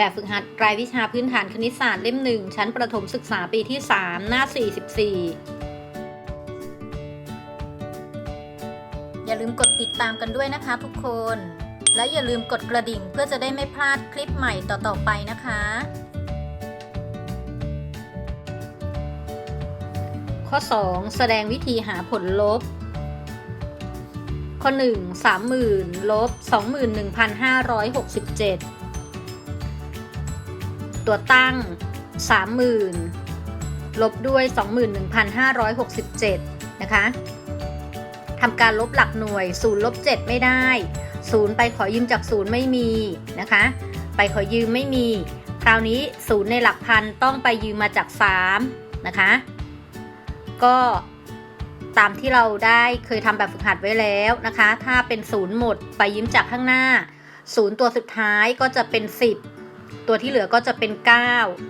แบบฝึกหัดรายวิชาพื้นฐานคณิตศาสตร์เล่มหนึ่งชั้นประถมศึกษาปีที่ 3 หน้า 44 อย่าลืมกดติดตามกันด้วยนะคะทุกคน และอย่าลืมกดกระดิ่งเพื่อจะได้ไม่พลาดคลิปใหม่ต่อๆไปนะคะ ข้อ 2 แสดงวิธีหาผลลบข้อ 1 30,000ลบ21,567 ตัวตั้ง 30,000 ลบด้วย 21,567 นะคะทำการลบหลักหน่วย0ลบ7ไม่ได้ 0 ไปขอยืมจาก 0 ไม่มีนะคะ ไปขอยืมไม่มี คราวนี้ 0 ในหลักพันต้องไปยืมมาจาก 3 นะคะ ก็ตามที่เราได้เคยทำแบบฝึกหัดไว้แล้วนะคะ ถ้าเป็น 0 หมดไปยืมจากข้างหน้า 0 ตัวสุดท้ายก็จะเป็น 10 ตัวที่เหลือก็จะเป็น 9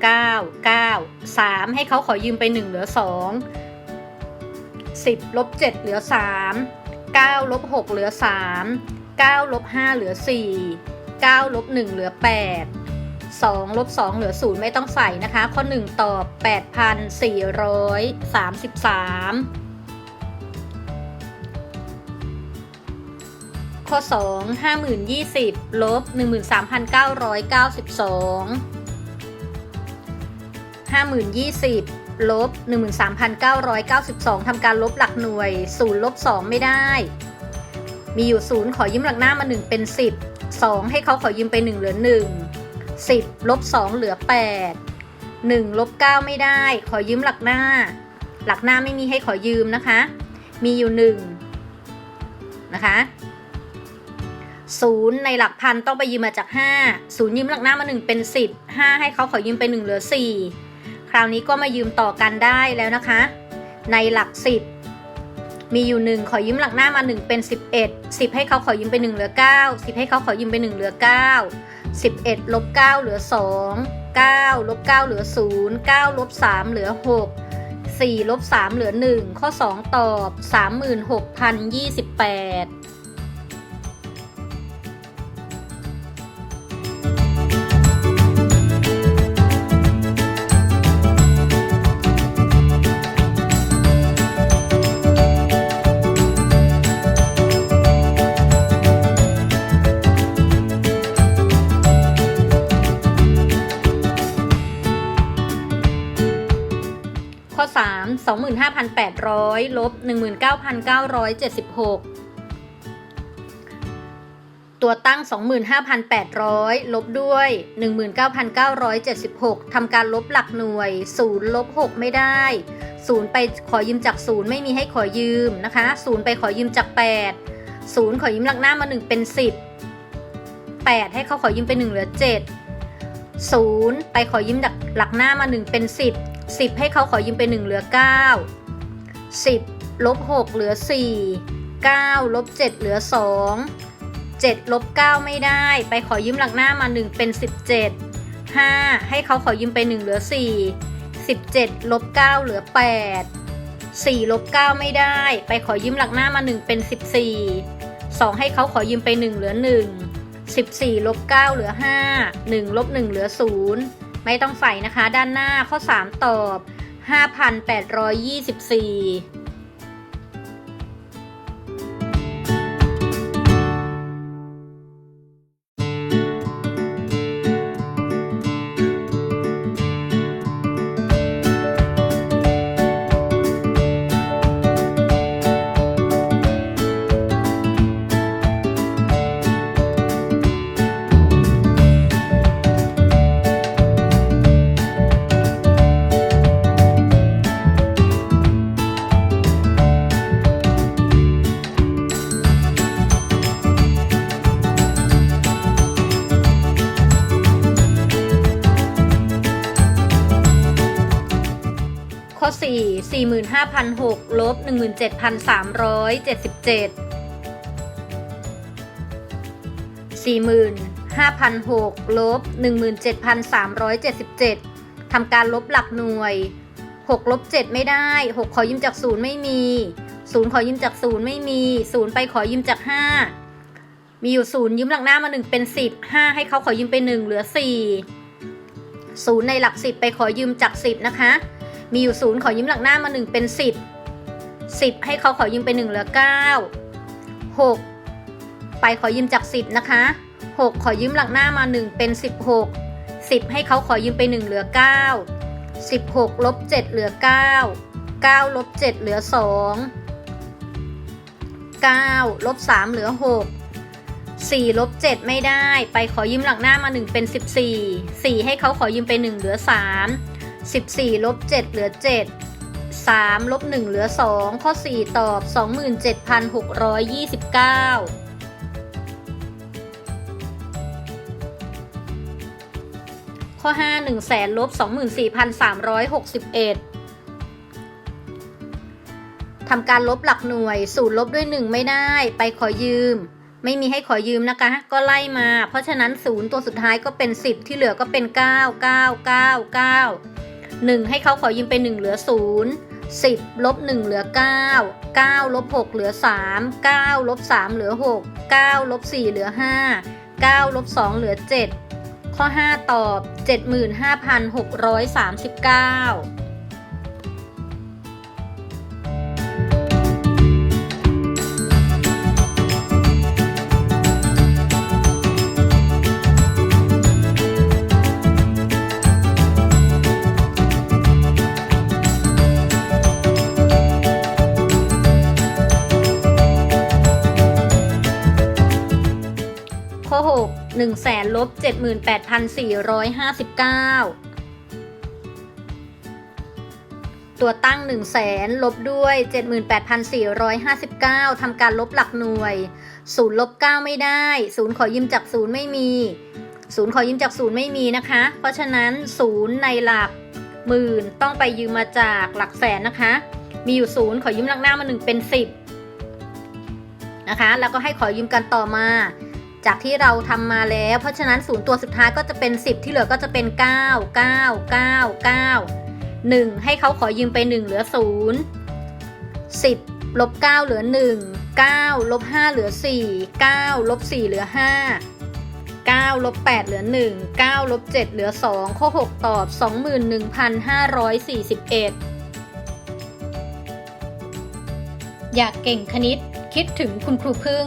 9 9 3 ให้เขาขอยืมไป 1 เหลือ 2 10ลบ7เหลือ 3 9ลบ6เหลือ 3 9ลบ5เหลือ 4 9ลบ1เหลือ 8 2ลบ2เหลือ 0 ไม่ต้องใส่นะคะ ข้อ 1 ตอบ 8,433 ข้อ 2 5020 ลบ 13,992 5020 ลบ 13,992 ทำการลบหลักหน่วย 0 ลบ 2 ไม่ได้ มีอยู่ 0 ขอยืมหลักหน้ามา 1 เป็น 10 2 ให้เขาขอยืมไป 1 เหลือ 1 10 ลบ 2 เหลือ 8 1 ลบ 9 ไม่ได้ ขอยืมหลักหน้า หลักหน้าไม่มีให้ขอยืมนะคะ มีอยู่ 1 นะคะ 0 ในหลักพันต้องไปยืมมาจาก 5 0 ยืมหลักหน้ามา 1 เป็น 10 5 ให้เขาขอยืมไป 1 เหลือ 4 คราวนี้ก็มายืมต่อกันได้แล้วนะคะ ในหลัก 10 มีอยู่ 1 ขอยืมหลักหน้ามา 1 เป็น 11 10 ให้เขาขอยืมไป 1 เหลือ 9 10 ให้เขาขอยืมไป 1 เหลือ 9 11ลบ9เหลือ 2 9ลบ9เหลือ 0 9ลบ3เหลือ 6 4ลบ3เหลือ 1 ข้อ 2 ตอบ 36,028 25,800 ลบ 19,976 ตัวตั้ง 25,800 ลบด้วย 19,976 ทำการลบหลักหน่วย 0 ลบ 6 ไม่ได้ 0 ไปขอยืมจาก 0 ไม่มีให้ขอยืมนะคะ 0 ไปขอยืมจาก 8 0 ขอยืมหลักหน้ามา 1 เป็น 10 8 ให้เขาขอยืมไป 1 เหลือ 7 0 ไปขอยืมจากหลักหน้ามา 1 เป็น 10 10 ให้เขาขอยืมไป 1 เหลือ 9 10ลบ6เหลือ 4 9ลบ7เหลือ 2 7ลบ9ไม่ได้ ไปขอยืมหลักหน้ามา 1 เป็น 17 5 ให้เขาขอยืมไป 1 เหลือ 4 17ลบ9เหลือ 8 4ลบ9ไม่ได้ ไปขอยืมหลักหน้ามา 1 เป็น 14 2 ให้เขาขอยืมไป 1 เหลือ 1 14ลบ9เหลือ 5 1ลบ1เหลือ 0 ไม่ต้องใส่นะคะ ด้านหน้าข้อ 3 ตอบ 5,824 4 45,006ลบ17,377 45,006ลบ17,377ทำการลบหลักหน่วย 6 ลบ 7 ไม่ได้ 6 ขอยืมจาก 0 ไม่มี 0 ขอยืมจาก 0 ไม่มี 0 ไปขอยืมจาก 5 มีอยู่ 0 ยืมหลักหน้ามา 1 เป็น 10 5 ให้เขาขอยืมไป 1 เหลือ4ศูนย์ในหลักสิบไปขอยืมจากสิบนะคะ มีอยู่ศูนย์ขอยืมหลักหน้ามาหนึ่งเป็นสิบสิบให้เขาขอยืมไปหนึ่งเหลือเก้าหกไปขอยืมจากสิบนะคะหกขอยืมหลักหน้ามาหนึ่งเป็นสิบหกสิบให้เขาขอยืมไปหนึ่งเหลือเก้าสิบหกลบเจ็ดเหลือเก้าเก้าลบเจ็ดเหลือสองเก้าลบสามเหลือหก4ลบ7ไม่ได้ ไปขอยืมหลักหน้ามา1เป็น14 4ให้เขาขอยืมไป1เหลือ3 14ลบ7เหลือ 7 3ลบ1เหลือ 2 ข้อ 4 ตอบ 27,629ข้อ 5 1แสนลบ24,361ทำการลบหลักหน่วย สูตรลบด้วย 1 ไม่ได้ ไปขอยืม ไม่มีให้ขอยืมนะคะ ก็ไล่มา เพราะฉะนั้นศูนย์ตัวสุดท้ายก็เป็น 10 ที่เหลือก็เป็น 9 9 9 9 1 ให้เขาขอยืมไป 1 เหลือ 0 10ลบ1เหลือ 9 9ลบ6เหลือ 3 9ลบ3เหลือ 6 9ลบ4เหลือ 5 9ลบ2เหลือ 7 ข้อ 5 ตอบ 75,639 6 1แสนลบ78,459 ตัวตั้ง1แสนลบด้วย 78,459 ทำการลบหลักหน่วย 0 ลบ 9 ไม่ได้ 0 ขอยืมจาก 0 ไม่มี 0 ขอยืมจาก 0 ไม่มีนะคะ เพราะฉะนั้น 0 ในหลักหมื่นต้องไปยืมมาจากหลักแสนนะคะ มีอยู่ 0 ขอยืมหลักหน้ามา 1 เป็น 10 นะคะ แล้วก็ให้ขอยืมกันต่อมา จากที่เราทำมาแล้ว เพราะฉะนั้นศูนย์ตัวสุดท้ายก็จะเป็น 10 ที่เหลือก็จะเป็น 9 9 9 9 1 ให้เขาขอยืมไป 1 เหลือ 0 10ลบ9เหลือ 1 9ลบ5เหลือ 4 9ลบ4เหลือ 5 9ลบ8เหลือ 1 9ลบ7เหลือ 2 ข้อ 6 ตอบ 21,541 อยากเก่งคณิตคิดถึงคุณครูพึ่ง